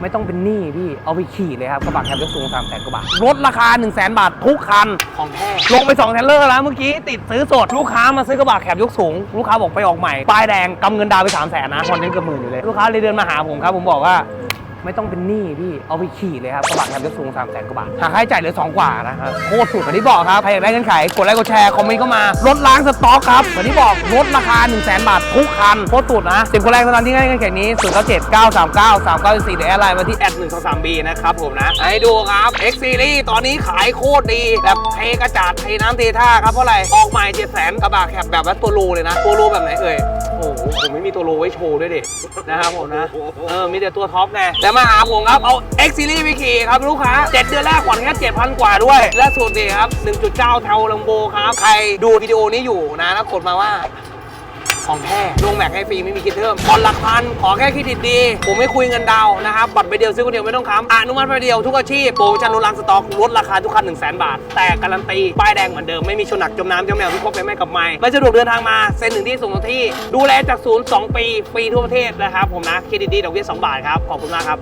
ไม่ต้องเป็นหนี้พี่ เอาไปขี่เลยครับกระบะแคปยกสูง3 0 0 0 0กว่าบาทลดราคา1 0 0 0 0 0บาททุกคันของแท้ลงไป2เทรลเลอร์แล้วเมื่อกี้ติดซื้อสดลูกค้ามาซื้อกระบะแคบยกสูง ลูกค้าบอกไปออกใหม่ป้ายแดงกำเงินดาวน์ไป3 0 0 0 0นนะคนยังเกือบหมื่นอยู่เลยลูกค้าเลยเดินมาหาผมครับผมบอกว่า ไม่ต้องเป็นหนี้พี่เอาไปขี่เลยครับกระบะแคบยกสูง3 0 0 0 0กว่าบาทหาค่าใช้จ่ายเหลือ2กว่านะครับโคตรสุดเหมือนที่บอกครับใครอยากได้เงินไขกดไลค์กดแชร์คอมเมนต์เข้ามาลดล้างสต็อกครับเหมือนที่บอกลดราคา1 0 0 0 0 0บาททุกคันโคตรสุดนะสิบคนแรกเท่านั้นที่ง่ายเงินแข่งนี้0 9 7 9 3 9 3 9 4เก้าสามเก้าสี่เดี๋ยวแอดไลน์มาที่แอด1 2 3 b นะครับผมนะให้ดูครับ X Series ตอนนี้ขายโคตรดีแบบเทกระจาดเทน้ำเทท่าครับเพราะอะไรออกใหม่7 0 0 0 0กระบะแคบแบบว่าตัวโลเลยนะตัวโลแบบไหนเอ่ยโอ้โหผมไม่มีตัวโลไว้โชว์ด้วยดินะครับผมนะเออมีแต่ตัวท็อปไงแต่มาหาผมครับ เอา X Series ไปขี่ครับลูกค้า 7 เดือนแรกผ่อนแค่ 7,000 กว่าด้วย และสุดดีครับ 1.9 เทาลัมโบครับ ใครดูวิดีโอนี้อยู่นะแล้วกดมาว่า ของแท้ลงแม็กให้ฟรีไม่มีคิดเพิ่มผ่อนหลักพันขอแค่เครดิตดี ผมไม่คุยเงินดาวนะครับบัตรใบเดียวซื้อคนเดียวไม่ต้องค้ำอนุมัติใบเดียวทุกอาชีพโปรโมชั่นลดล้างสต็อกลดราคาทุกคัน1 0 0 0 0แบาท แต่การันตีป้ายแดงเหมือนเดิมไม่มีชนหนักจมน้ำจมแมวทุกคนไปไม่กับไม่ไม่สะดวกเดินทางมาเซ็นหนึ่งที่ส่งถึงที่ ดูแลจากศูนย์สองปีฟรีทั่วประเทศนะครับผมนะเครดิตดีดอกเบี้ย2บาทครับขอบคุณมากครับ